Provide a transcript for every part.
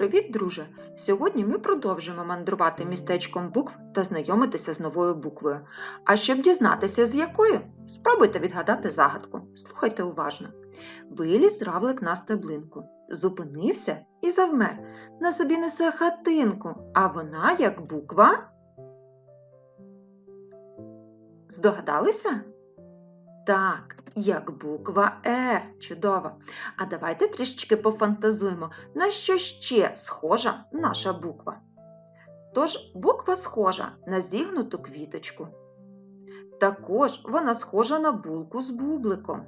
Привіт, друже! Сьогодні ми продовжимо мандрувати містечком букв та знайомитися з новою буквою. А щоб дізнатися, з якою, спробуйте відгадати загадку. Слухайте уважно. Виліз равлик на стеблинку, зупинився і завмер. На собі несе хатинку, а вона як буква. Здогадалися? Так, як буква Р. Чудово. А давайте трішечки пофантазуємо, на що ще схожа наша буква. Тож буква схожа на зігнуту квіточку. Також вона схожа на булку з бубликом.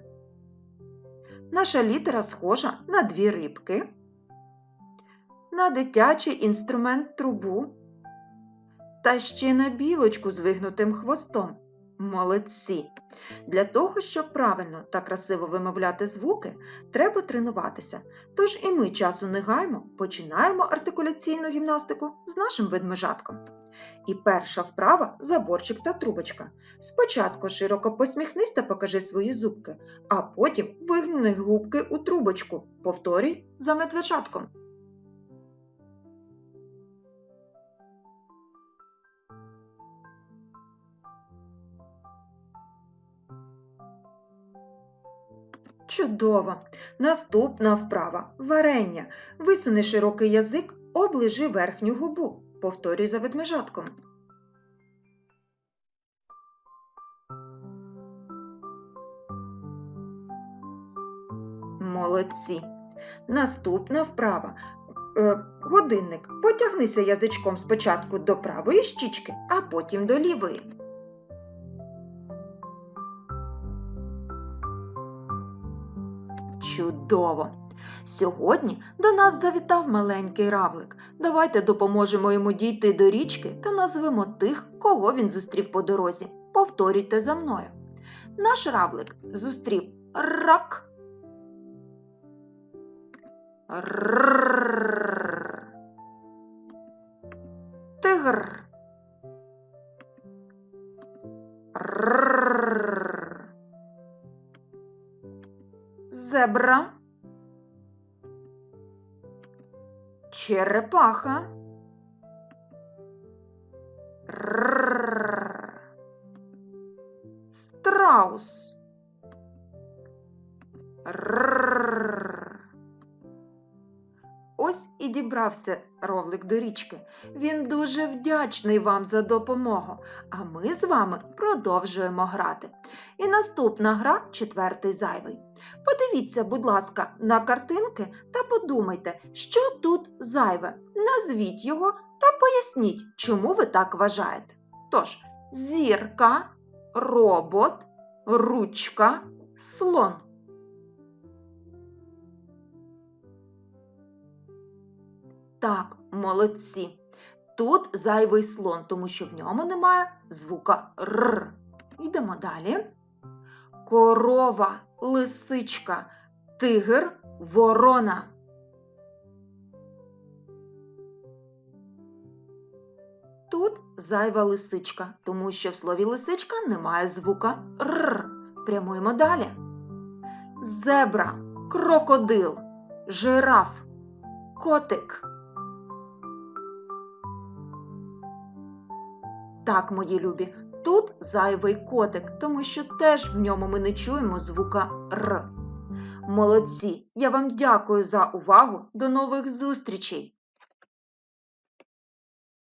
Наша літера схожа на дві рибки, на дитячий інструмент трубу та ще на білочку з вигнутим хвостом. Молодці! Для того, щоб правильно та красиво вимовляти звуки, треба тренуватися. Тож і ми часу не гаємо, починаємо артикуляційну гімнастику з нашим ведмежатком. І перша вправа заборчик та трубочка. Спочатку широко посміхнись та покажи свої зубки, а потім вигни губки у трубочку. Повторюй за медвежатком. Чудово! Наступна вправа варення. Висуни широкий язик, оближи верхню губу. Повторюй за ведмежатком. Молодці. Наступна вправа. Е, годинник. Потягнися язичком спочатку до правої щічки, а потім до лівої. Чудово! Сьогодні до нас завітав маленький равлик. Давайте допоможемо йому дійти до річки та назвемо тих, кого він зустрів по дорозі. Повторюйте за мною. Наш равлик зустрів рак. Тигр. Зебра. Черепаха. Ррррррр. Страус. Ррррррр. Ось і дібрався ровлик до річки. Він дуже вдячний вам за допомогу, а ми з вами продовжуємо грати. І наступна гра четвертий зайвий. Подивіться, будь ласка, на картинки та подумайте, що тут зайве. Назвіть його та поясніть, чому ви так вважаєте. Тож, зірка, робот, ручка, слон. Так, молодці. Тут зайвий слон, тому що в ньому немає звука Р. Йдемо далі. Корова, лисичка, тигр, ворона. Тут зайва лисичка, тому що в слові лисичка немає звука Р. Прямуємо далі. Зебра, крокодил, жираф, котик. Так, мої любі, тут зайвий котик, тому що теж в ньому ми не чуємо звука Р. Молодці! Я вам дякую за увагу. До нових зустрічей!